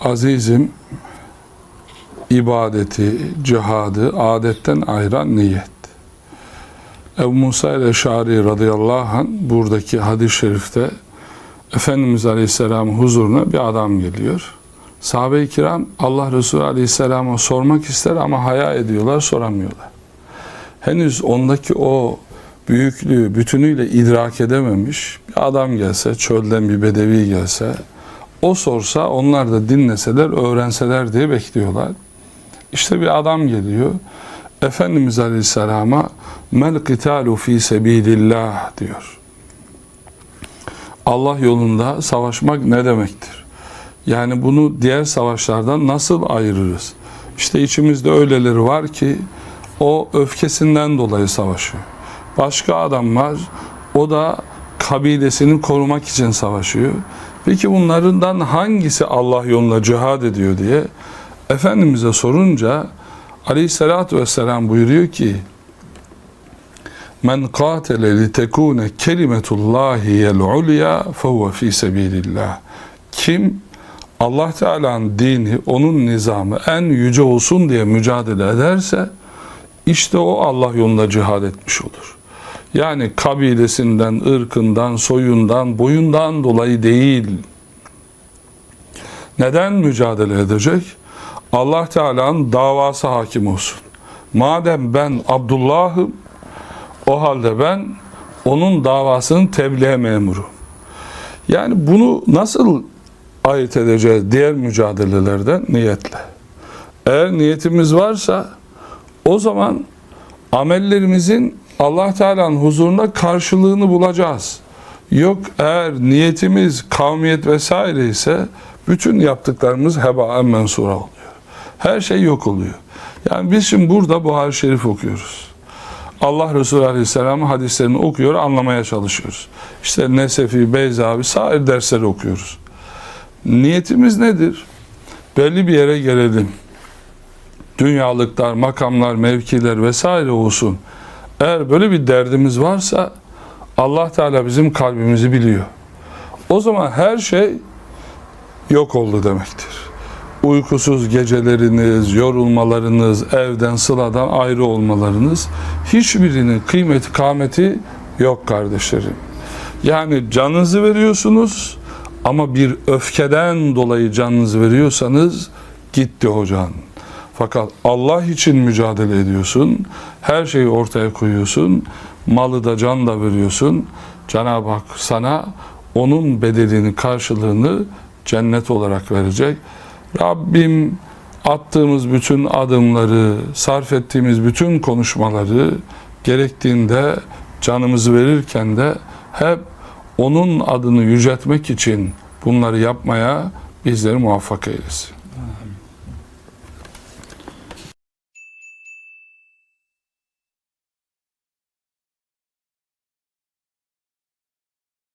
Azizim ibadeti, cihadı adetten ayıran niyet. Ebu Musa ile Şari radıyallahu anh buradaki hadis-i şerifte Efendimiz Aleyhisselam huzuruna bir adam geliyor. Sahabe-i kiram Allah Resulü Aleyhisselam'a sormak ister ama haya ediyorlar, soramıyorlar. Henüz ondaki o büyüklüğü bütünüyle idrak edememiş bir adam gelse, çölden bir bedevi gelse, o sorsa onlar da dinleseler, öğrenseler diye bekliyorlar. İşte bir adam geliyor. Efendimiz Aleyhisselam'a mel kitalu fi sebilillah diyor. Allah yolunda savaşmak ne demektir? Yani bunu diğer savaşlardan nasıl ayırırız? İşte içimizde öyleleri var ki o öfkesinden dolayı savaşıyor. Başka adam var, o da kabilesini korumak için savaşıyor. Peki bunlardan hangisi Allah yolunda cihad ediyor diye Efendimiz'e sorunca Aleyhisselatü Vesselam buyuruyor ki Men katele li tekune kelimetullahi yel ulya fehuve fi sebilillah. Kim Allah Teala'nın dini, onun nizamı en yüce olsun diye mücadele ederse işte o Allah yolunda cihad etmiş olur. Yani kabilesinden, ırkından, soyundan, boyundan dolayı değil. Neden mücadele edecek? Allah Teala'nın davası hakim olsun. Madem ben Abdullah'ım, o halde ben onun davasının tebliğ memuru. Yani bunu nasıl ayırt edeceğiz diğer mücadelelerden niyetle. Eğer niyetimiz varsa o zaman amellerimizin Allah Teala'nın huzurunda karşılığını bulacağız. Yok eğer niyetimiz kavmiyet vesaire ise bütün yaptıklarımız heba mensura oluyor. Her şey yok oluyor. Yani biz şimdi burada Buhari Şerif okuyoruz. Allah Resulü Aleyhisselam'ın hadislerini okuyor, anlamaya çalışıyoruz. İşte Nesefi, Beyzavi, sair dersleri okuyoruz. Niyetimiz nedir? Belli bir yere gelelim. Dünyalıklar, makamlar, mevkiler vesaire olsun. Eğer böyle bir derdimiz varsa Allah Teala bizim kalbimizi biliyor. O zaman her şey yok oldu demektir. Uykusuz geceleriniz, yorulmalarınız, evden, sıladan ayrı olmalarınız hiçbirinin kıymeti, kâmeti yok kardeşlerim. Yani canınızı veriyorsunuz ama bir öfkeden dolayı canınızı veriyorsanız gitti hocan. Fakat Allah için mücadele ediyorsun. Her şeyi ortaya koyuyorsun. Malı da can da veriyorsun. Cenab-ı Hak sana onun bedelini, karşılığını cennet olarak verecek. Rabbim attığımız bütün adımları, sarf ettiğimiz bütün konuşmaları gerektiğinde canımızı verirken de hep onun adını yüceltmek için bunları yapmaya bizleri muvaffak eylesin.